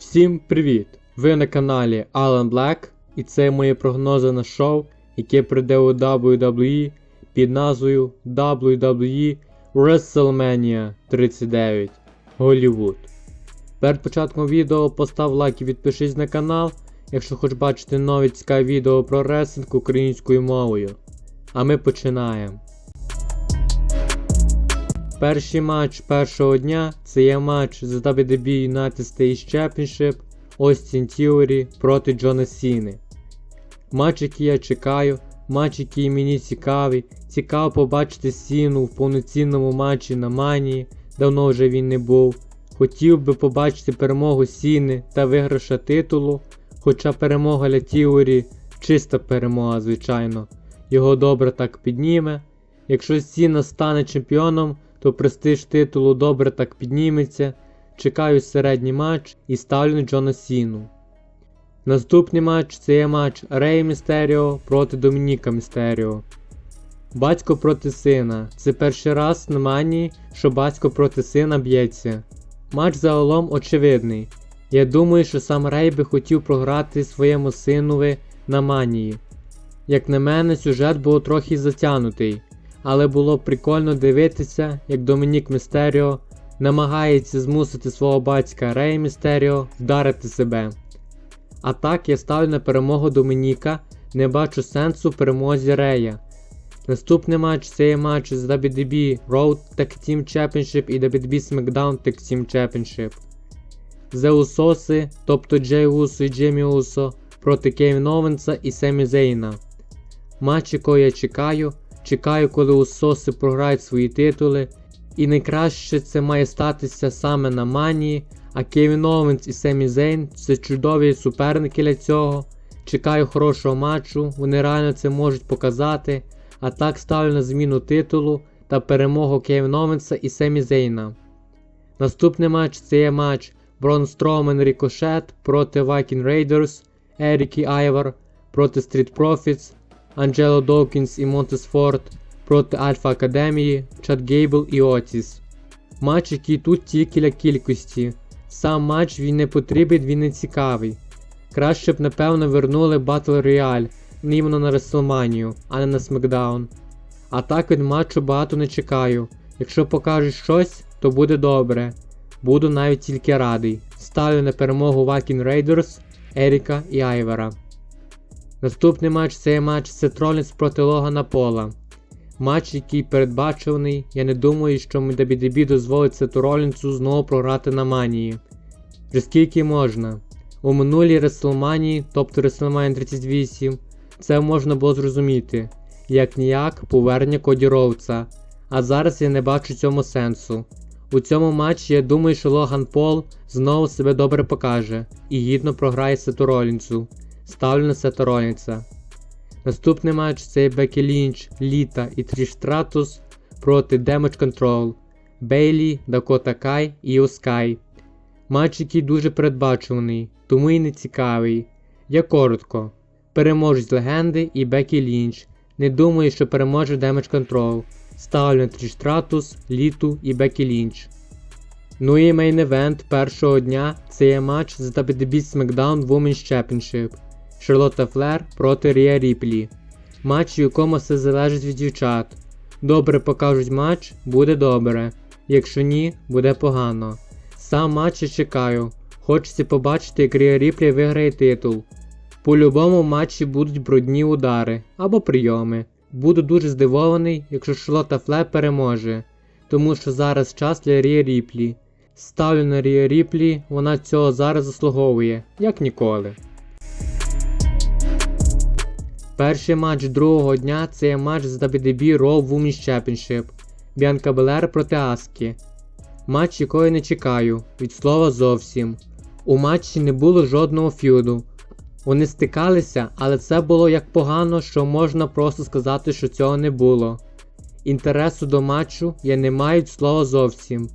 Всім привіт! Ви на каналі Alan Black і це мої прогнози на шоу, яке прийде у WWE під назвою WWE WrestleMania 39 Голлівуд. Перед початком відео постав лайк і підпишись на канал, якщо хочеш бачити нові цікаві відео про рестлинг українською мовою. А ми починаємо. Перший матч першого дня це є матч з WWE United States Championship Austin Theory проти Джона Сіни. Матч, який я чекаю, матч, який мені цікавий. Цікаво побачити Сіну в повноцінному матчі на Манії, давно вже він не був. Хотів би побачити перемогу Сіни та виграша титулу, хоча перемога для Тіорі чиста перемога, звичайно. Його добре так підніме. Якщо Сіна стане чемпіоном, то престиж титулу добре так підніметься. Чекаю середній матч і ставлю Джона Сіну. Наступний матч це є матч Рей Містеріо проти Домініка Містеріо. Батько проти сина. Це перший раз на манії, що батько проти сина б'ється. Матч загалом очевидний. Я думаю, що сам Рей би хотів програти своєму синові на манії. Як на мене, сюжет був трохи затягнутий, але було прикольно дивитися, як Домінік Містеріо намагається змусити свого батька Рея Містеріо вдарити себе. А так я ставлю на перемогу Домініка, не бачу сенсу в перемозі Рея. Наступний матч це є матч з WWE Road Tag Team Championship і WWE SmackDown Tag Team Championship. Зе Усоси, тобто Джей Усо і Джеймі Усо проти Кейвін Овенса і Семі Зейна. Матч, якого я чекаю. Чекаю, коли Усоси програють свої титули. І найкраще це має статися саме на Манії, а Кевін Оуенс і Семі Зейн це чудові суперники для цього. Чекаю хорошого матчу, вони реально це можуть показати. А так ставлю на зміну титулу та перемогу Кевін Оуенса і Семі Зейна. Наступний матч це є матч Брон Строумен Рікошет проти Viking Raiders, Ерікі Айвар проти Street Profits, Анджело Доукінс і Монтес Форд проти Альфа Академії, Чад Гейбл і Отіс. Матч, який тут тільки для кількості. Сам матч він не потрібен, він не цікавий. Краще б, напевно, вернули Battle Royale іменно на WrestleMania, а не на SmackDown. А так від матчу багато не чекаю. Якщо покажуть щось, то буде добре. Буду навіть тільки радий. Ставлю на перемогу Viking Raiders, Еріка і Айвера. Наступний матч це матч Сет Ролінс проти Логана Пола. Матч, який передбачений, я не думаю, що WWE дозволить Сету Ролінсу знову програти на манії. Вже скільки можна. У минулій WrestleMania, тобто WrestleMania 38, це можна було зрозуміти, як ніяк повернення Коді Роуца. А зараз я не бачу цьому сенсу. У цьому матчі я думаю, що Логан Пол знову себе добре покаже і гідно програє Сету Ролінсу. Ставлю на Сета Ролінса. Наступний матч це Бекі Лінч, Літа і Тріш Стратус проти Damage Control, Бейлі, Дакота Кай і Оскай. Матч, який дуже передбачуваний, тому і не цікавий. Я коротко. Переможуть легенди і Бекі Лінч. Не думаю, що переможе Damage Control. Ставлю на Тріш Стратус, Літу і Бекі Лінч. Ну і мейн-евент першого дня це є матч з WWE SmackDown Women's Championship. Шарлотта Флер проти Рія Ріплі. Матч, у якому все залежить від дівчат. Добре покажуть матч, буде добре. Якщо ні, буде погано. Сам матч я чекаю. Хочеться побачити, як Рія Ріплі виграє титул. По-любому в матчі будуть брудні удари або прийоми. Буду дуже здивований, якщо Шарлотта Флер переможе, тому що зараз час для Рія Ріплі. Ставлю на Рія Ріплі, вона цього зараз заслуговує, як ніколи. Перший матч другого дня це матч з WWE Raw Women's Championship Біанка Белер проти Аскі. Матч, якої не чекаю, від слова зовсім. У матчі не було жодного ф'юду. Вони стикалися, але це було як погано, що можна просто сказати, що цього не було. Інтересу до матчу я не маю від слова зовсім.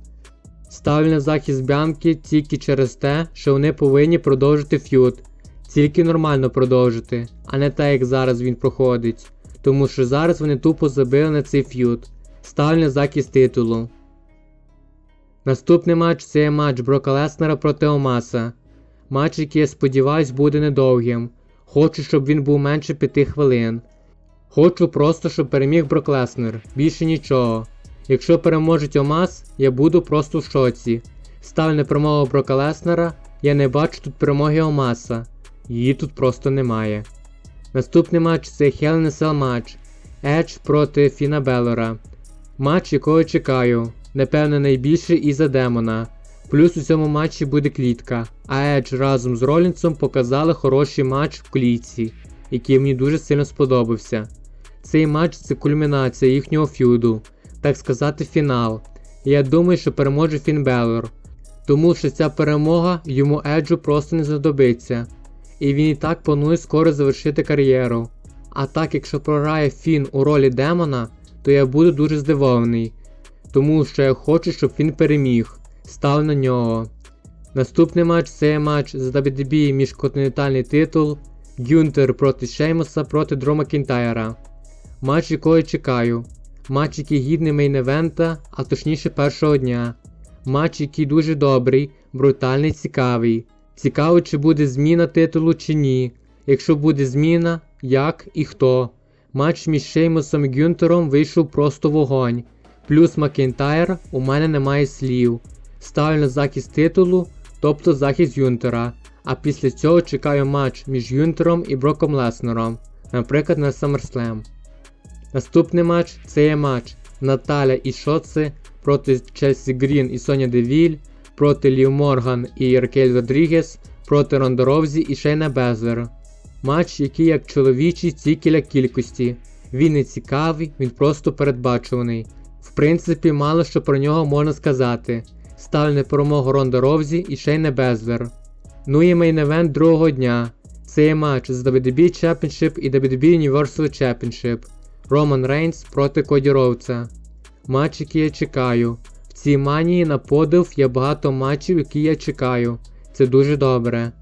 Ставлю на захист Бянки тільки через те, що вони повинні продовжити ф'юд. Тільки нормально продовжити, а не так, як зараз він проходить. Тому що зараз вони тупо забили на цей ф'юд. Ставлю захист титулу. Наступний матч це матч Брока Леснера проти Омаса. Матч, який я сподіваюсь, буде недовгим. Хочу, щоб він був менше 5 хвилин. Хочу просто, щоб переміг Брок Леснер. Більше нічого. Якщо переможуть Омас, я буду просто в шоці. Ставлю перемогу Брока Леснера, я не бачу тут перемоги Омаса. Її тут просто немає. Наступний матч це Hell in a Cell матч. Едж проти Фіна Белора. Матч, якого чекаю. Напевне, найбільший із-за демона. Плюс у цьому матчі буде клітка, а Едж разом з Ролінсом показали хороший матч в клітці, який мені дуже сильно сподобався. Цей матч це кульмінація їхнього фюду, так сказати, фінал. І я думаю, що переможе Фін Белор. Тому що ця перемога йому Еджу просто не знадобиться. І він і так планує скоро завершити кар'єру. А так, якщо програє Фін у ролі демона, то я буду дуже здивований. Тому що я хочу, щоб він переміг. Став на нього. Наступний матч це матч за WWE міжконтинентальний титул Гюнтер проти Шеймуса проти Дрома Кінтайра. Матч, якого я чекаю. Матч, який гідний мейн-евента, а точніше першого дня. Матч, який дуже добрий, брутальний, цікавий. Цікаво, чи буде зміна титулу чи ні. Якщо буде зміна, як і хто. Матч між Шеймусом і Гюнтером вийшов просто вогонь. Плюс Макентайр у мене немає слів. Ставлю на захист титулу, тобто захист Юнтера. А після цього чекаю матч між Юнтером і Броком Леснером, наприклад, на SummerSlam. Наступний матч це є матч Наталя і Шоци проти Челсі Грін і Соня Девіль, проти Лів Морган і Ракель Родрігес, проти Ронда Ровзі і Шейна Безлер. Матч, який як чоловічий тільки кількості. Він не цікавий, він просто передбачуваний. В принципі, мало що про нього можна сказати. Ставлю перемогу Ронда Ровзі і Шейна Безлер. Ну і мейн-евент другого дня. Це є матч з WWE Championship і WWE Universal Championship. Роман Рейнс проти Коді Роуца. Матч, який я чекаю. Цій манії на подив є багато матчів, які я чекаю. Це дуже добре.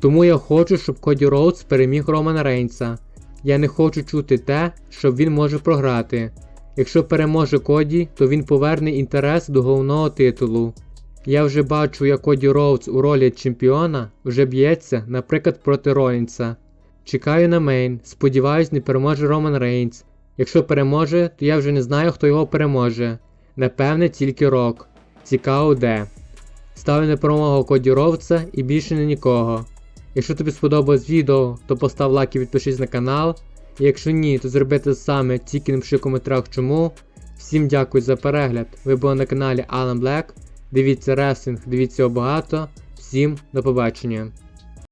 Тому я хочу, щоб Коді Роудс переміг Романа Рейнса. Я не хочу чути те, що він може програти. Якщо переможе Коді, то він поверне інтерес до головного титулу. Я вже бачу, як Коді Роудс у ролі чемпіона вже б'ється, наприклад, проти Ролінса. Чекаю на мейн, сподіваюсь, не переможе Роман Рейнс. Якщо переможе, то я вже не знаю, хто його переможе. Напевне, тільки Рок. Цікаво де. Ставлю на перемогу Коді і більше на нікого. Якщо тобі сподобалось відео, то постав лайк і підпишись на канал. І якщо ні, то зроби те саме, тільки напиши в коментарях чому. Всім дякую за перегляд. Ви були на каналі Alan Black. Дивіться рестлинг, дивіться його багато. Всім до побачення.